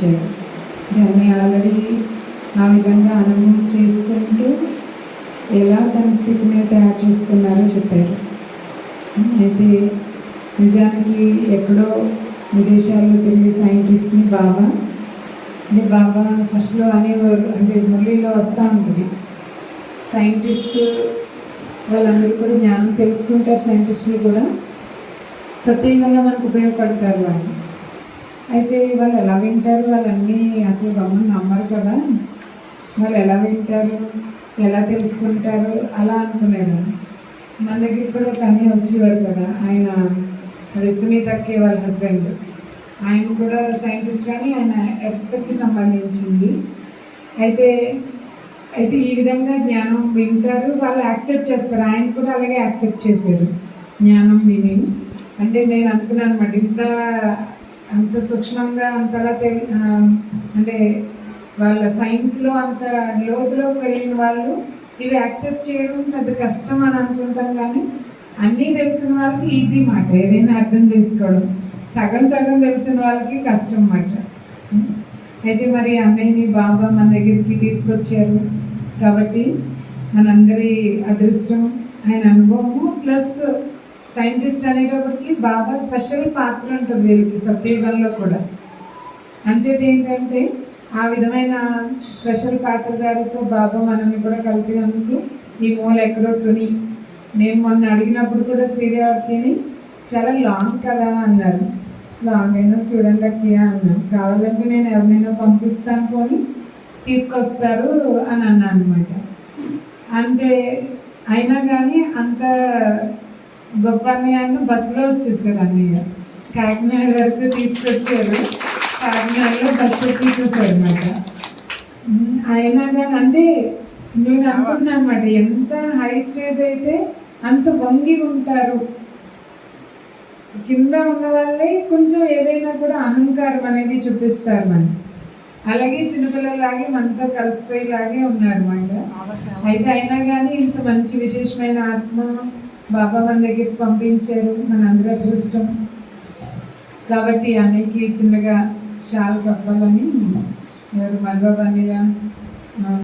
ఇచ్చారు దాన్ని ఆల్రెడీ ఆ విధంగా అనుభవం చేసుకుంటూ ఎలా తన స్థితిని తయారు చేసుకున్నారో చెప్పారు. అయితే నిజానికి ఎక్కడో విదేశాల్లో తిరిగే సైంటిస్ట్ని బాబా అంటే బాబా ఫస్ట్లో అనేవారు అంటే మురళీలో వస్తూ ఉంటుంది. సైంటిస్ట్ వాళ్ళందరూ కూడా జ్ఞానం తెలుసుకుంటారు సైంటిస్టులు కూడా. సత్యంగా మనకు ఉపయోగపడతారు వాళ్ళు. అయితే వాళ్ళు ఎలా వింటారు వాళ్ళన్నీ అసలు గమనం నమ్మరు కదా. వాళ్ళు ఎలా వింటారు ఎలా తెలుసుకుంటారు అలా అనుకునేదాన్ని మన దగ్గర కూడా ఒక అన్నయ్య వచ్చేవాడు కదా ఆయన అది సునీత వాళ్ళ హస్బెండ్. ఆయన కూడా సైంటిస్ట్ కానీ ఆయన ఎర్త్కి సంబంధించింది. అయితే అయితే ఈ విధంగా జ్ఞానం వింటారు వాళ్ళు యాక్సెప్ట్ చేస్తారు. ఆయన కూడా అలాగే యాక్సెప్ట్ చేశారు. జ్ఞానం విని. అంటే నేను అనుకున్నాను అనమాట ఇంత అంత సూక్ష్మంగా అంతగా తెలి అంటే వాళ్ళ సైన్స్లో అంత లోతులోకి వెళ్ళిన వాళ్ళు ఇవి యాక్సెప్ట్ చేయడం పెద్ద కష్టం అని అనుకుంటాం కానీ అన్నీ తెలిసిన వాళ్ళకి ఈజీ మాట. ఏదైనా అర్థం చేసుకోవడం. సగం సగం తెలిసిన వాళ్ళకి కష్టం మాట. అయితే మరి అన్నయ్యని బాబా మన దగ్గరికి తీసుకొచ్చారు. కాబట్టి మనందరి అదృష్టం ఆయన అనుభవము ప్లస్ సైంటిస్ట్ అనేటప్పటికి బాబా స్పెషల్ పాత్ర ఉంటుంది వీరికి సత్యయుగంలో కూడా. అంచేది ఏంటంటే ఆ విధమైన స్పెషల్ పాత్రధారితో బాబా మనల్ని కూడా కలిపినందుకు ఈ మూల ఎక్కడో తుని. నేను మొన్న అడిగినప్పుడు కూడా శ్రీదేవతిని చాలా లాంగ్ కదా అన్నారు. లాంగ్ అయినా చూడండి అక్కయ్య అన్నాను. కావాలంటే నేను ఎవరినైనా పంపిస్తాను కొని తీసుకొస్తారు అని అన్నాను అనమాట అంటే అయినా కానీ అంత గొప్ప అన్నయ్య బస్సులో వచ్చేసారు అన్నయ్య కాకినాడ వరకు తీసుకొచ్చారు. కాకినాడలో బస్సు తీసేసారు అనమాట అయినా కానీ అంటే నేను అనుకున్నాను అనమాట ఎంత హై స్టేజ్ అయితే అంత వంగి ఉంటారు. కింద ఉన్న వాళ్ళే కొంచెం ఏదైనా కూడా అహంకారం అనేది చూపిస్తారు మనం అలాగే చిన్నపిల్లలాగే మనతో కలిసిపోయేలాగే ఉన్నారు అన్నమాట అయితే అయినా కానీ ఇంత మంచి విశేషమైన ఆత్మ బాబా మన దగ్గరికి పంపించారు మన అందరి అదృష్టం. కాబట్టి అన్నయ్యకి చిన్నగా షాల్ కప్పాలని ఎవరు మల్బాబా అన్నయ్య